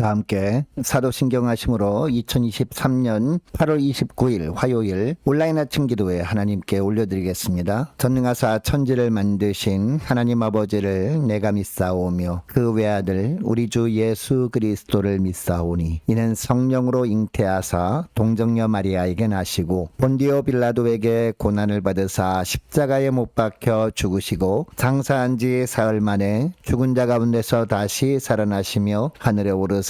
다 함께 사도신경하심으로 2023년 8월 29일 화요일 온라인 아침 기도회 하나님께 올려드리겠습니다. 전능하사 천지를 만드신 하나님 아버지를 내가 믿사오며 그 외아들 우리 주 예수 그리스도를 믿사오니 이는 성령으로 잉태하사 동정녀 마리아에게 나시고 본디오 빌라도에게 고난을 받으사 십자가에 못 박혀 죽으시고 장사한 지 사흘 만에 죽은 자 가운데서 다시 살아나시며 하늘에 오르사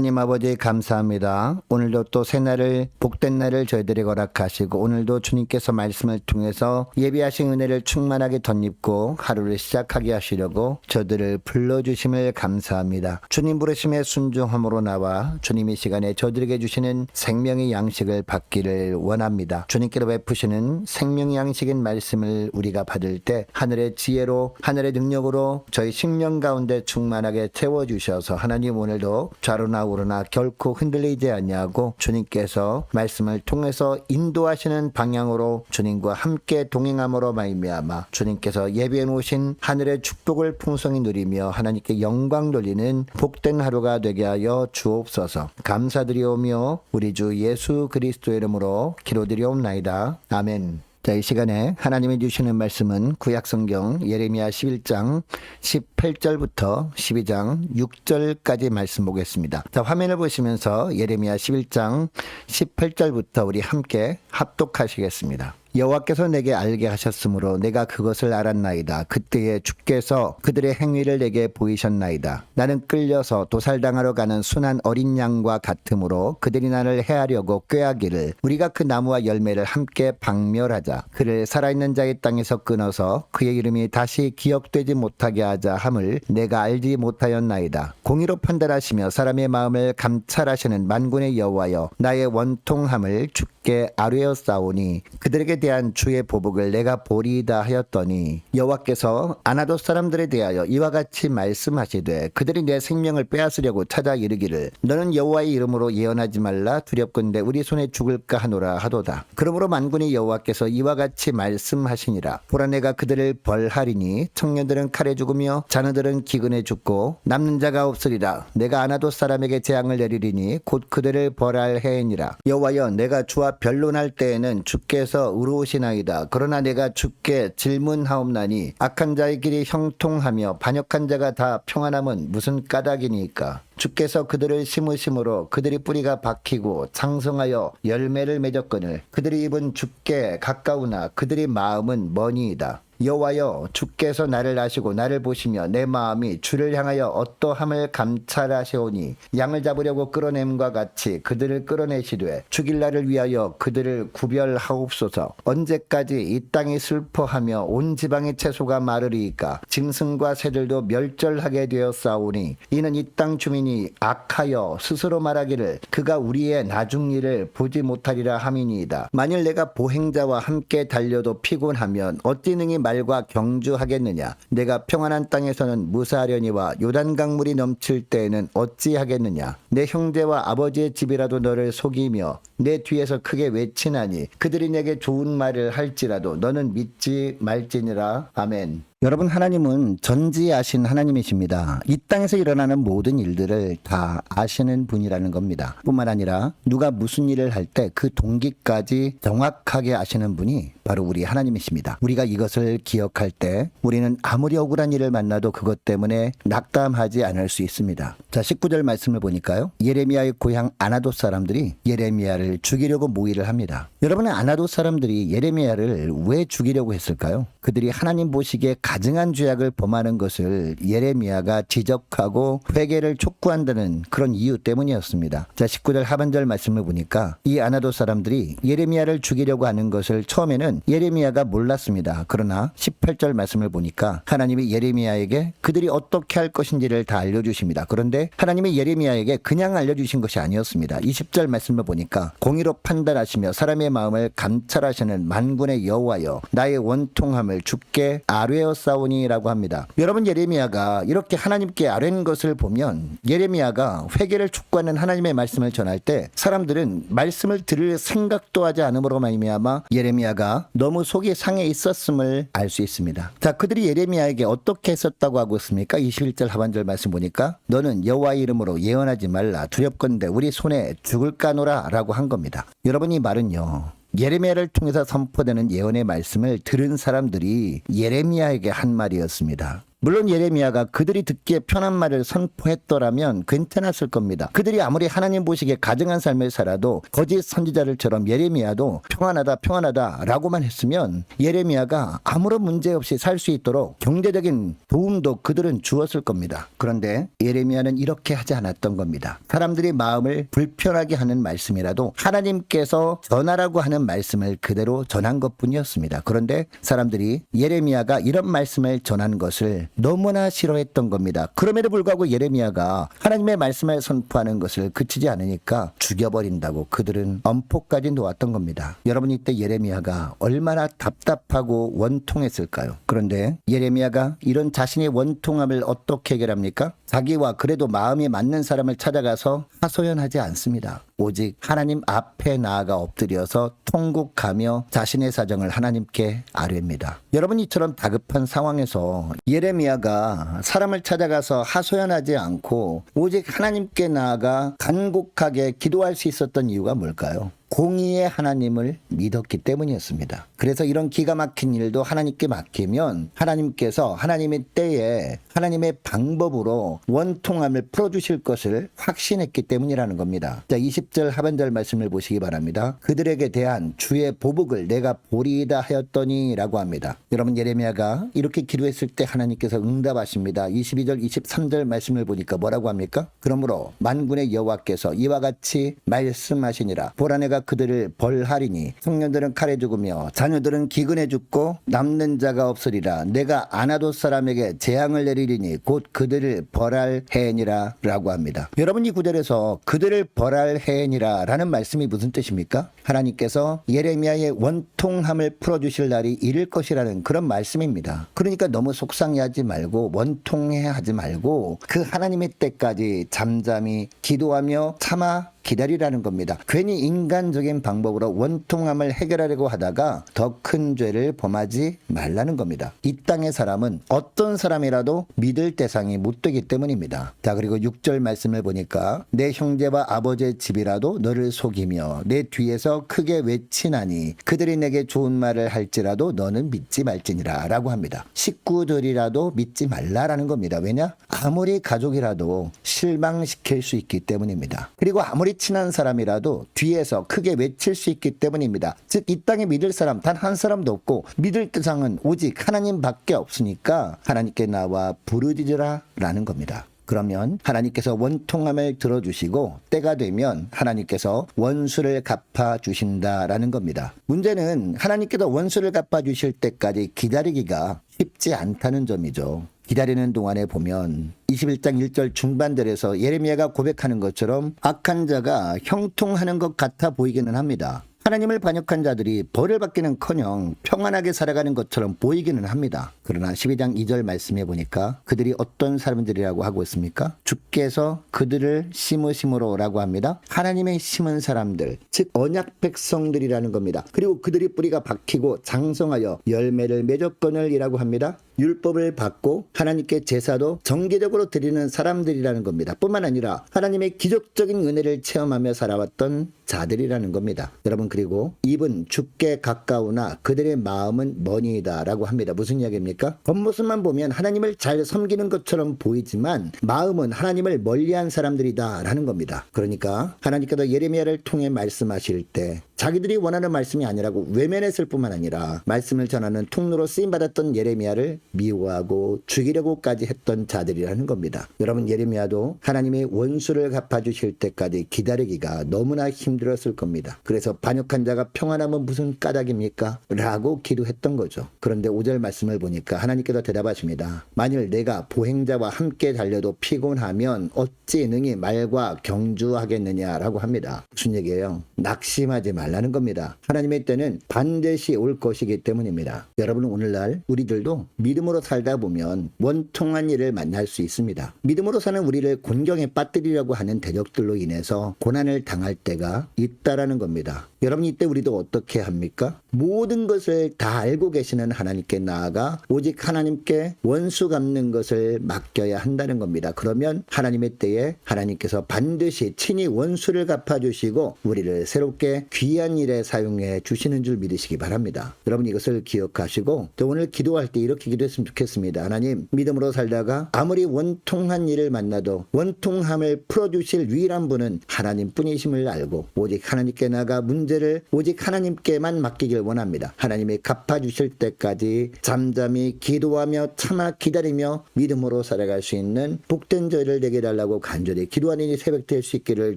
하나님 아버지 감사합니다. 오늘도 또 새날을 복된 날을 저희들이 허락하시고 오늘도 주님께서 말씀을 통해서 예비하신 은혜를 충만하게 덧입고 하루를 시작하게 하시려고 저들을 불러주심을 감사합니다. 주님 부르심에 순종함으로 나와 주님 이 시간에 저들에게 주시는 생명의 양식을 받기를 원합니다. 주님께로 베푸시는 생명 양식인 말씀을 우리가 받을 때 하늘의 지혜로 하늘의 능력으로 저희 식명 가운데 충만하게 채워주셔서 하나님 오늘도 좌로 나 우로나 결코 흔들리지 아니하고 주님께서 말씀을 통해서 인도하시는 방향으로 주님과 함께 동행함으로 말미암아 주님께서 예비해 놓으신 하늘의 축복을 풍성히 누리며 하나님께 영광 돌리는 복된 하루가 되게 하여 주옵소서. 감사드리오며 우리 주 예수 그리스도의 이름으로 기도드리옵나이다. 아멘 자, 이 시간에 하나님이 주시는 말씀은 구약성경 예레미야 11장 18절부터 12장 6절까지 말씀 보겠습니다. 자, 화면을 보시면서 예레미야 11장 18절부터 우리 함께 합독하시겠습니다. 여호와께서 내게 알게 하셨으므로 내가 그것을 알았나이다. 그때에 주께서 그들의 행위를 내게 보이셨나이다. 나는 끌려서 도살당하러 가는 순한 어린 양과 같으므로 그들이 나를 해하려고 꾀하기를 우리가 그 나무와 열매를 함께 박멸하자. 그를 살아있는 자의 땅에서 끊어서 그의 이름이 다시 기억되지 못하게 하자 함을 내가 알지 못하였나이다. 공의로 판단하시며 사람의 마음을 감찰하시는 만군의 여호와여 나의 원통함을 주께 아뢰어 싸우니 그들에게 대한 주의 보복을 내가 보리이다 하였더니 여호와께서 아나도 사람들에 대하여 이와 같이 말씀하시되 그들이 내 생명을 빼앗으려고 찾아 이르기를 너는 여호와의 이름으로 예언하지 말라 두렵건대 우리 손에 죽을까 하노라 하도다. 그러므로 만군의 여호와께서 이와 같이 말씀하시니라. 보라 내가 그들을 벌하리니 청년들은 칼에 죽으며 자녀들은 기근에 죽고 남는 자가 없으리라. 내가 아나도 사람에게 재앙을 내리리니 곧 그들을 벌할 해이니라. 여호와여 내가 주와 변론할 때에는 주께서 의로 우시나이다 그러나 내가 주께 질문하옵나니 악한 자의 길이 형통하며 반역한 자가 다 평안함은 무슨 까닭이니까 주께서 그들을 심으심으로 그들이 뿌리가 박히고 장성하여 열매를 맺었거늘 그들이 입은 주께 가까우나 그들의 마음은 머니이다. 여호와여 주께서 나를 아시고 나를 보시며 내 마음이 주를 향하여 어떠함을 감찰하시오니 양을 잡으려고 끌어냄과 같이 그들을 끌어내시되 죽일 날을 위하여 그들을 구별하옵소서. 언제까지 이 땅이 슬퍼하며 온 지방의 채소가 마르리이까? 짐승과 새들도 멸절하게 되었사오니 이는 이 땅 주민이 악하여 스스로 말하기를 그가 우리의 나중 일을 보지 못하리라 함이니이다. 만일 내가 보행자와 함께 달려도 피곤하면 어찌 능히 말과 경주하겠느냐? 내가 평안한 땅에서는 무사하려니와 요단 강물이 넘칠 때에는 어찌하겠느냐? 내 형제와 아버지의 집이라도 너를 속이며 내 뒤에서 크게 외치나니 그들이 내게 좋은 말을 할지라도 너는 믿지 말지니라. 아멘 여러분 하나님은 전지아신 하나님이십니다. 이 땅에서 일어나는 모든 일들을 다 아시는 분이라는 겁니다. 뿐만 아니라 누가 무슨 일을 할 때 그 동기까지 정확하게 아시는 분이 바로 우리 하나님이십니다. 우리가 이것을 기억할 때 우리는 아무리 억울한 일을 만나도 그것 때문에 낙담하지 않을 수 있습니다. 자, 19절 말씀을 보니까요. 예레미야의 고향 아나도 사람들이 예레미야를 죽이려고 모의를 합니다. 여러분은 아나도 사람들이 예레미야를 왜 죽이려고 했을까요? 그들이 하나님 보시기에 가증한 죄악을 범하는 것을 예레미야가 지적하고 회개를 촉구한다는 그런 이유 때문이었습니다. 자, 19절 하반절 말씀을 보니까 이 아나도 사람들이 예레미야를 죽이려고 하는 것을 처음에는 예레미야가 몰랐습니다. 그러나 18절 말씀을 보니까 하나님이 예레미야에게 그들이 어떻게 할 것인지를 다 알려주십니다. 그런데 하나님이 예레미야에게 그냥 알려주신 것이 아니었습니다. 20절 말씀을 보니까 공의로 판단하시며 사람의 마음을 감찰하시는 만군의 여호와여 나의 원통함을 주께 아뢰어 싸우니라고 합니다. 여러분 예레미야가 이렇게 하나님께 아뢰는 것을 보면 예레미야가 회개를 촉구하는 하나님의 말씀을 전할 때 사람들은 말씀을 들을 생각도 하지 않음으로 말미암아 예레미야가 너무 속이 상해 있었음을 알 수 있습니다. 자, 그들이 예레미야에게 어떻게 했었다고 하고 있습니까? 21절 하반절 말씀 보니까 너는 여호와 이름으로 예언하지 말라 두렵건대 우리 손에 죽을까노라라고 한 겁니다. 여러분 이 말은요. 예레미야를 통해서 선포되는 예언의 말씀을 들은 사람들이 예레미야에게 한 말이었습니다. 물론 예레미야가 그들이 듣기에 편한 말을 선포했더라면 괜찮았을 겁니다. 그들이 아무리 하나님 보시기에 가증한 삶을 살아도 거짓 선지자들처럼 예레미야도 평안하다 평안하다라고만 했으면 예레미야가 아무런 문제 없이 살 수 있도록 경제적인 도움도 그들은 주었을 겁니다. 그런데 예레미야는 이렇게 하지 않았던 겁니다. 사람들이 마음을 불편하게 하는 말씀이라도 하나님께서 전하라고 하는 말씀을 그대로 전한 것뿐이었습니다. 그런데 사람들이 예레미야가 이런 말씀을 전한 것을 너무나 싫어했던 겁니다. 그럼에도 불구하고 예레미야가 하나님의 말씀을 선포하는 것을 그치지 않으니까 죽여버린다고 그들은 엄포까지 놓았던 겁니다. 여러분 이때 예레미야가 얼마나 답답하고 원통했을까요? 그런데 예레미야가 이런 자신의 원통함을 어떻게 해결합니까? 자기와 그래도 마음이 맞는 사람을 찾아가서 하소연하지 않습니다. 오직 하나님 앞에 나아가 엎드려서 통곡하며 자신의 사정을 하나님께 아뢰입니다. 여러분 이처럼 다급한 상황에서 예레미야 가 사람을 찾아가서 하소연하지 않고 오직 하나님께 나아가 간곡하게 기도할 수 있었던 이유가 뭘까요? 공의의 하나님을 믿었기 때문이었습니다. 그래서 이런 기가 막힌 일도 하나님께 맡기면 하나님께서 하나님의 때에 하나님의 방법으로 원통함을 풀어주실 것을 확신했기 때문이라는 겁니다. 자, 20절 하반절 말씀을 보시기 바랍니다. 그들에게 대한 주의 보복을 내가 보리이다 하였더니 라고 합니다. 여러분 예레미야가 이렇게 기도했을 때 하나님께서 응답하십니다. 22절 23절 말씀을 보니까 뭐라고 합니까? 그러므로 만군의 여호와께서 이와 같이 말씀하시니라 보라 내가 그들을 벌하리니 청년들은 칼에 죽으며 자녀들은 기근에 죽고 남는 자가 없으리라 내가 아나도 사람에게 재앙을 내리리니 곧 그들을 벌할 해니라 라고 합니다. 여러분 이 구절에서 그들을 벌할 해니라 라는 말씀이 무슨 뜻입니까? 하나님께서 예레미야의 원통함을 풀어주실 날이 이를 것이라는 그런 말씀입니다. 그러니까 너무 속상해하지 말고 원통해하지 말고 그 하나님의 때까지 잠잠히 기도하며 참아 기다리라는 겁니다. 괜히 인간적인 방법으로 원통함을 해결하려고 하다가 더 큰 죄를 범하지 말라는 겁니다. 이 땅의 사람은 어떤 사람이라도 믿을 대상이 못 되기 때문입니다. 자, 그리고 6절 말씀을 보니까 내 형제와 아버지의 집이라도 너를 속이며 내 뒤에서 크게 외치나니 그들이 내게 좋은 말을 할지라도 너는 믿지 말지니라 라고 합니다. 식구들이라도 믿지 말라라는 겁니다. 왜냐? 아무리 가족이라도 실망시킬 수 있기 때문입니다. 그리고 아무리 친한 사람이라도 뒤에서 크게 외칠 수 있기 때문입니다. 즉, 이 땅에 믿을 사람 단 한 사람도 없고 믿을 대상은 오직 하나님밖에 없으니까 하나님께 나와 부르짖으라 라는 겁니다. 그러면 하나님께서 원통함을 들어주시고 때가 되면 하나님께서 원수를 갚아 주신다라는 겁니다. 문제는 하나님께서 원수를 갚아 주실 때까지 기다리기가 쉽지 않다는 점이죠. 기다리는 동안에 보면 21장 1절 중반절에서 예레미야가 고백하는 것처럼 악한 자가 형통하는 것 같아 보이기는 합니다. 하나님을 반역한 자들이 벌을 받기는커녕 평안하게 살아가는 것처럼 보이기는 합니다. 그러나 12장 2절 말씀해 보니까 그들이 어떤 사람들이라고 하고 있습니까? 주께서 그들을 심으심으로라고 합니다. 하나님의 심은 사람들, 즉 언약 백성들이라는 겁니다. 그리고 그들이 뿌리가 박히고 장성하여 열매를 맺었거늘이라고 합니다. 율법을 받고 하나님께 제사도 정기적으로 드리는 사람들이라는 겁니다. 뿐만 아니라 하나님의 기적적인 은혜를 체험하며 살아왔던 자들이라는 겁니다. 여러분 그리고 입은 죽게 가까우나 그들의 마음은 머니이다라고 합니다. 무슨 이야기입니까? 겉모습만 보면 하나님을 잘 섬기는 것처럼 보이지만 마음은 하나님을 멀리한 사람들이다라는 겁니다. 그러니까 하나님께서 예레미야를 통해 말씀하실 때 자기들이 원하는 말씀이 아니라고 외면했을 뿐만 아니라 말씀을 전하는 통로로 쓰임 받았던 예레미야를 미워하고 죽이려고까지 했던 자들이라는 겁니다. 여러분 예레미야도 하나님의 원수를 갚아주실 때까지 기다리기가 너무나 힘들었을 겁니다. 그래서 반역한 자가 평안하면 무슨 까닭입니까? 라고 기도했던 거죠. 그런데 5절 말씀을 보니까 하나님께서 대답하십니다. 만일 내가 보행자와 함께 달려도 피곤하면 어찌 능히 말과 경주하겠느냐라고 합니다. 무슨 얘기예요? 낙심하지 말 라는 겁니다. 하나님의 때는 반드시 올 것이기 때문입니다. 여러분 오늘날 우리들도 믿음으로 살다 보면 원통한 일을 만날 수 있습니다. 믿음으로 사는 우리를 곤경에 빠뜨리려고 하는 대적들로 인해서 고난을 당할 때가 있다라는 겁니다. 여러분 이때 우리도 어떻게 합니까? 모든 것을 다 알고 계시는 하나님께 나아가 오직 하나님께 원수 갚는 것을 맡겨야 한다는 겁니다. 그러면 하나님의 때에 하나님께서 반드시 친히 원수를 갚아주시고 우리를 새롭게 귀한 일에 사용해 주시는 줄 믿으시기 바랍니다. 여러분 이것을 기억하시고 또 오늘 기도할 때 이렇게 기도했으면 좋겠습니다. 하나님 믿음으로 살다가 아무리 원통한 일을 만나도 원통함을 풀어주실 유일한 분은 하나님뿐이심을 알고 오직 하나님께 나가 문제를 오직 하나님께만 맡기길 원합니다. 하나님이 갚아주실 때까지 잠잠히 기도하며 참아 기다리며 믿음으로 살아갈 수 있는 복된 저희를 되게 달라고 간절히 기도하는 이 새벽 될 수 있기를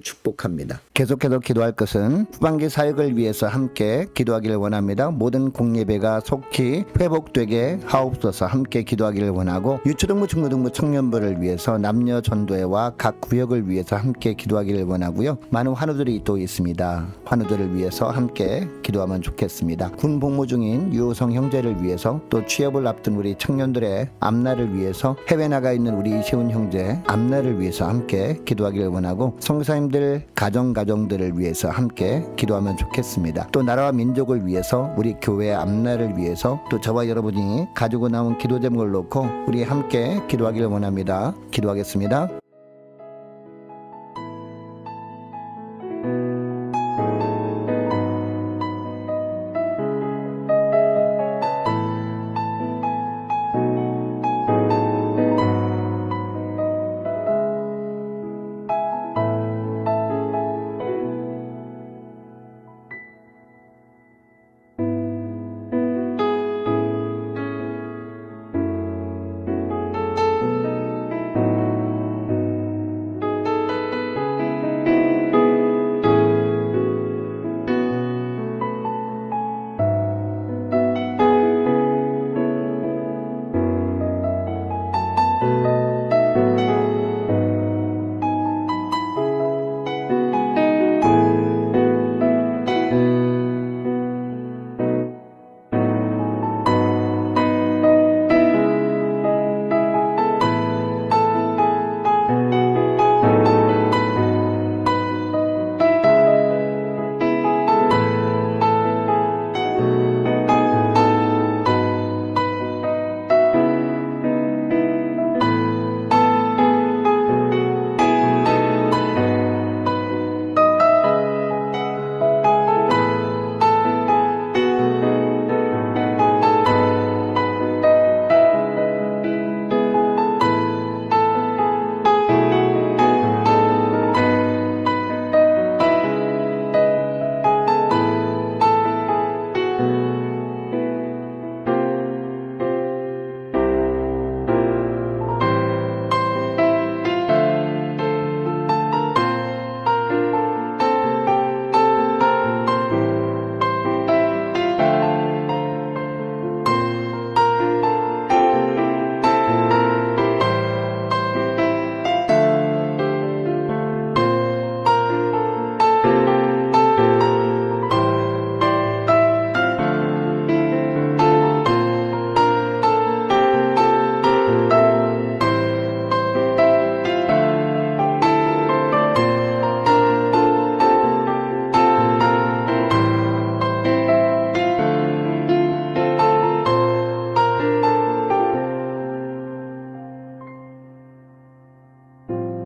축복합니다. 계속해서 기도할 것은 후반기 사역 을 위해서 함께 기도하기를 원합니다. 모든 공예배가 속히 회복되게 하옵소서 함께 기도하기를 원하고 유초등부 중고등부 청년부를 위해서 남녀 전도회와 각 구역을 위해서 함께 기도하기를 원하고요. 많은 환우들이 또 있습니다. 환우들을 위해서 함께 기도하면 좋겠습니다. 군 복무 중인 유호성 형제를 위해서 또 취업을 앞둔 우리 청년들의 앞날을 위해서 해외 나가 있는 우리 이시훈 형제 앞날을 위해서 함께 기도하기를 원하고 성사님들 가정 가정들을 위해서 함께 기도하면 좋겠습니다. 또 나라와 민족을 위해서 우리 교회 앞날을 위해서 또 저와 여러분이 가지고 나온 기도 제목을 놓고 우리 함께 기도하기를 원합니다. 기도하겠습니다.